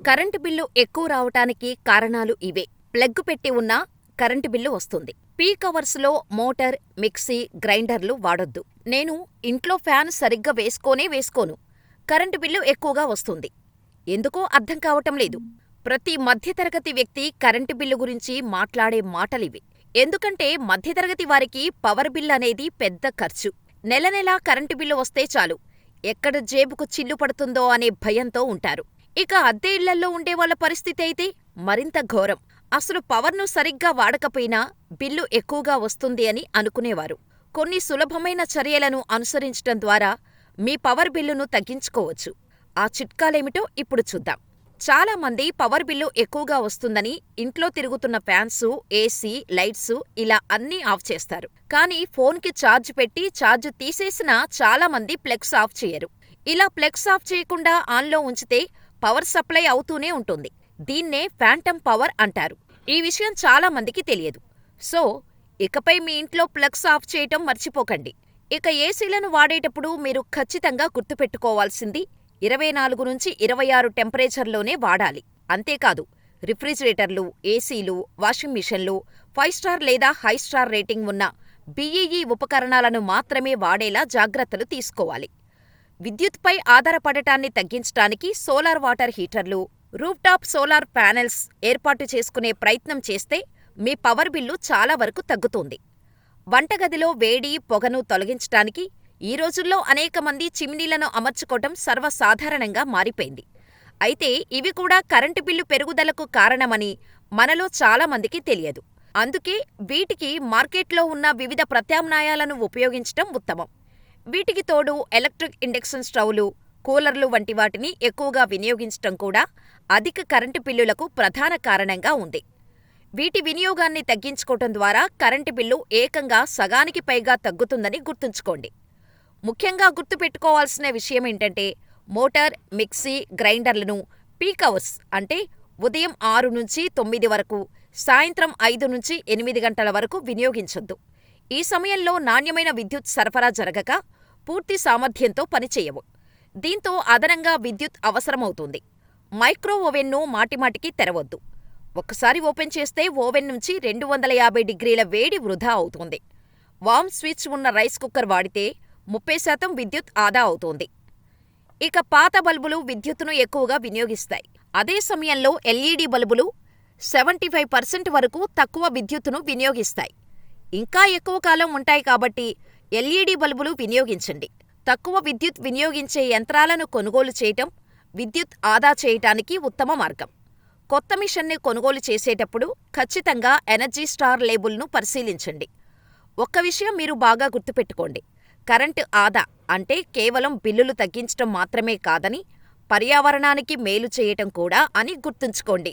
Current bill ఎక్కువ రావటానికి కారణాలు ఇవే. ప్లగ్ పెట్టి ఉన్నా కరెంటు బిల్లు వస్తుంది. పీక్ అవర్స్లో మోటార్ మిక్సీ గ్రైండర్లు వాడొద్దు. నేను ఇంట్లో ఫ్యాన్ సరిగ్గా వేసుకోనే వేసుకోను. కరెంటు బిల్లు ఎక్కువగా వస్తుంది. ఎందుకో అర్థం కావటం లేదు. ప్రతి మధ్యతరగతి వ్యక్తి కరెంటు బిల్లు గురించి మాట్లాడే మాటలివి. ఎందుకంటే మధ్యతరగతి వారికి పవర్ బిల్ అనేది పెద్ద ఖర్చు. నెల నెలా కరెంటు బిల్లు వస్తే చాలు. ఎక్కడ జేబుకు చిల్లు పడుతుందో అనే భయంతో ఉంటారు. ఇక అద్దె ఇళ్ళల్లో ఉండేవాళ్ళ పరిస్థితి అయితే మరింత ఘోరం. అసలు పవర్ను సరిగ్గా వాడకపోయినా బిల్లు ఎక్కువగా వస్తుంది అని అనుకునేవారు. కొన్ని సులభమైన చర్యలను అనుసరించటం ద్వారా మీ పవర్ బిల్లును తగ్గించుకోవచ్చు. ఆ చిట్కాలేమిటో ఇప్పుడు చూద్దాం. చాలా మంది పవర్ బిల్లు ఎక్కువగా వస్తుందని ఇంట్లో తిరుగుతున్న ఫ్యాన్సు ఏసీ లైట్స్ ఇలా అన్నీ ఆఫ్ చేస్తారు. కానీ ఫోన్కి ఛార్జ్ పెట్టి ఛార్జ్ తీసేసినా చాలా మంది ప్లగ్స్ ఆఫ్ చేయరు. ఇలా ప్లగ్స్ ఆఫ్ చేయకుండా ఆన్లో ఉంచితే పవర్ సప్లై అవుతూనే ఉంటుంది. దీన్నే ఫ్యాంటమ్ పవర్ అంటారు. ఈ విషయం చాలా మందికి తెలియదు. సో ఇకపై మీ ఇంట్లో ప్లగ్స్ ఆఫ్ చేయటం మర్చిపోకండి. ఇక ఏసీలను వాడేటప్పుడు మీరు ఖచ్చితంగా గుర్తుపెట్టుకోవాల్సింది ఇరవై నాలుగు నుంచి ఇరవై ఆరు టెంపరేచర్లోనే వాడాలి. అంతేకాదు రిఫ్రిజిరేటర్లు ఏసీలు వాషింగ్ మిషన్లు ఫైవ్ స్టార్ లేదా హై స్టార్ రేటింగ్ ఉన్న బిఈఈ ఉపకరణాలను మాత్రమే వాడేలా జాగ్రత్తలు తీసుకోవాలి. విద్యుత్పై ఆధారపడటాన్ని తగ్గించటానికి సోలార్ వాటర్ హీటర్లు రూఫ్టాప్ సోలార్ ప్యానెల్స్ ఏర్పాటు చేసుకునే ప్రయత్నం చేస్తే మీ పవర్ బిల్లు చాలా వరకు తగ్గుతుంది. వంటగదిలో వేడి పొగను తొలగించటానికి ఈ రోజుల్లో అనేక మంది చిమ్నీలను అమర్చుకోవటం సర్వసాధారణంగా మారిపోయింది. అయితే ఇవి కూడా కరెంటు బిల్లు పెరుగుదలకు కారణమని మనలో చాలా మందికి తెలియదు. అందుకే వీటికి మార్కెట్లో ఉన్న వివిధ ప్రత్యామ్నాయాలను ఉపయోగించటం ఉత్తమం. వీటికి తోడు ఎలక్ట్రిక్ ఇండక్షన్ స్టవ్లు కూలర్లు వంటి వాటిని ఎక్కువగా వినియోగించటం కూడా అధిక కరెంటు బిల్లులకు ప్రధాన కారణంగా ఉంది. వీటి వినియోగాన్ని తగ్గించుకోవటం ద్వారా కరెంటు బిల్లు ఏకంగా సగానికి పైగా తగ్గుతుందని గుర్తుంచుకోండి. ముఖ్యంగా గుర్తుపెట్టుకోవాల్సిన విషయమేంటంటే మోటార్ మిక్సీ గ్రైండర్లను పీక్ అవర్స్ అంటే ఉదయం ఆరు నుంచి తొమ్మిది వరకు సాయంత్రం ఐదు నుంచి ఎనిమిది గంటల వరకు వినియోగించొద్దు. ఈ సమయంలో నాణ్యమైన విద్యుత్ సరఫరా జరగక పూర్తి సామర్థ్యంతో పనిచేయవు. దీంతో అదనంగా విద్యుత్ అవసరమవుతుంది. మైక్రో ఓవెన్ను మాటిమాటికి తెరవొద్దు. ఒక్కసారి ఓపెన్ చేస్తే ఓవెన్ నుంచి రెండు వందల యాభై డిగ్రీల వేడి వృధా అవుతుంది. వామ్ స్విచ్ ఉన్న రైస్ కుక్కర్ వాడితే ముప్పై శాతం విద్యుత్ ఆదా అవుతోంది. ఇక పాత బల్బులు విద్యుత్తును ఎక్కువగా వినియోగిస్తాయి. అదే సమయంలో ఎల్ఈడి బల్బులు సెవెంటీ ఫైవ్ పర్సెంట్ వరకు తక్కువ విద్యుత్తును వినియోగిస్తాయి. ఇంకా ఎక్కువ కాలం ఉంటాయి కాబట్టి ఎల్ఈడి బల్బులు వినియోగించండి. తక్కువ విద్యుత్ వినియోగించే యంత్రాలను కొనుగోలు చేయటం విద్యుత్ ఆదా చేయటానికి ఉత్తమ మార్గం. కొత్త మిషన్ని కొనుగోలు చేసేటప్పుడు ఖచ్చితంగా ఎనర్జీ స్టార్ లేబుల్ను పరిశీలించండి. ఒక్క విషయం మీరు బాగా గుర్తుపెట్టుకోండి. కరెంటు ఆదా అంటే కేవలం బిల్లులు తగ్గించటం మాత్రమే కాదని పర్యావరణానికి మేలు చేయటం కూడా అని గుర్తుంచుకోండి.